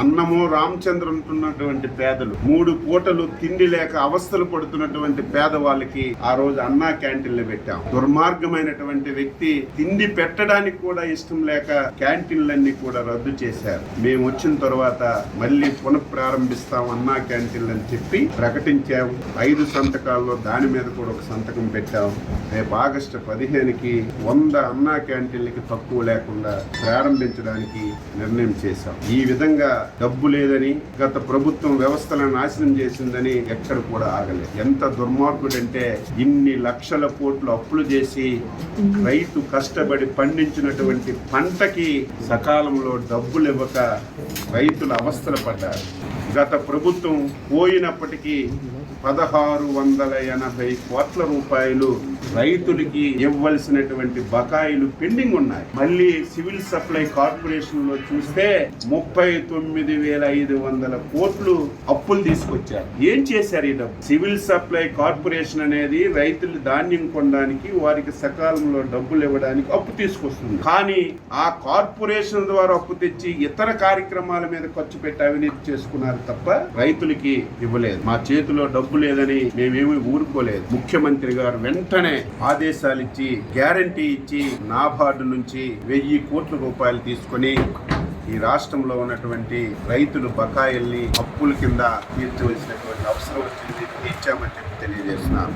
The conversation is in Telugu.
అన్నము రామచంద్ర అంటున్నటువంటి పేదలు. మూడు పూటలు తిండి లేక అవస్థలు పడుతున్నటువంటి పేదవాళ్ళకి ఆ రోజు అన్నా క్యాంటీన్లు పెట్టాం. దుర్మార్గమైనటువంటి వ్యక్తి తిండి పెట్టడానికి కూడా ఇష్టం లేక క్యాంటీన్లన్నీ కూడా రద్దు చేశారు. మేము వచ్చిన తర్వాత మళ్ళీ పునఃప్రారంభిస్తాం అన్నా క్యాంటీన్లు అని చెప్పి ప్రకటించాము ఐదు సంతకాల్లో దాని మీద కూడా ఒక సంతకం పెట్టాం. రేపు ఆగస్టు పదిహేనుకి వంద అన్నా క్యాంటీన్లకి తక్కువ లేకుండా ప్రారంభించడానికి నిర్ణయం చేశాం. ఈ విధంగా డబ్బు లేదని గత ప్రభుత్వం వ్యవస్థలను నాశనం చేసిందని ఎక్కడ కూడా ఆగలేదు. ఎంత దుర్మార్గుడంటే ఇన్ని లక్షల కోట్లు అప్పులు చేసి రైతు కష్టపడి పండించినటువంటి పంటకి సకాలంలో డబ్బులు ఇవ్వక రైతులు అవస్థలు పడ్డారు. గత ప్రభుత్వం పోయినప్పటికీ పదహారు వందల ఎనభై కోట్ల రూపాయలు రైతులకి ఇవ్వాల్సినటువంటి బకాయిలు పెండింగ్ ఉన్నాయి. మళ్ళీ సివిల్ సప్లై కార్పొరేషన్లో చూస్తే ముప్పై తొమ్మిది తొమ్మిది వేల ఐదు వందల కోట్లు అప్పులు తీసుకొచ్చారు. ఏం చేశారు ఈ డబ్బు? సివిల్ సప్లై కార్పొరేషన్ అనేది రైతులు ధాన్యం కొనడానికి వారికి సకాలంలో డబ్బులు ఇవ్వడానికి అప్పు తీసుకొస్తుంది. కానీ ఆ కార్పొరేషన్ ద్వారా అప్పు తెచ్చి ఇతర కార్యక్రమాల మీద ఖర్చు పెట్టి అవినీతి చేసుకున్నారు తప్ప రైతులకి ఇవ్వలేదు. మా చేతిలో డబ్బు లేదని మేమేమీ ఊరుకోలేదు. ముఖ్యమంత్రి గారు వెంటనే ఆదేశాలు ఇచ్చి గ్యారంటీ ఇచ్చి నాబార్డు నుంచి వెయ్యి కోట్ల రూపాయలు తీసుకొని ఈ రాష్ట్రంలో ఉన్నటువంటి రైతులు బకాయిల్ని అప్పుల కింద తీర్చవలసినటువంటి అవసరం వచ్చింది తీర్చామని చెప్పి తెలియజేస్తున్నాను.